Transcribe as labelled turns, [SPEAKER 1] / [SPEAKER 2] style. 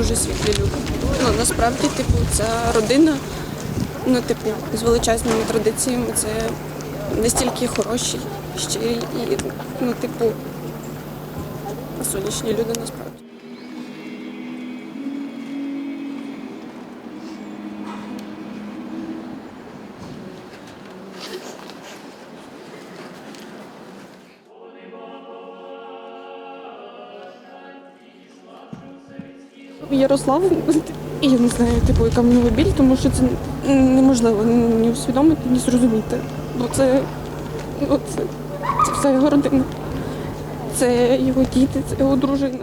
[SPEAKER 1] дуже світлі люди. Ну насправді, типу, ця родина, ну, типу, з величезними традиціями, це настільки хороші, щирі і, ну, типу, сонячні люди насправді. Ярослав, я не знаю, типу, яка нього біль, тому що це неможливо ні усвідомити, ні зрозуміти. Бо це, бо це, це вся його родина, це його діти, це його дружина.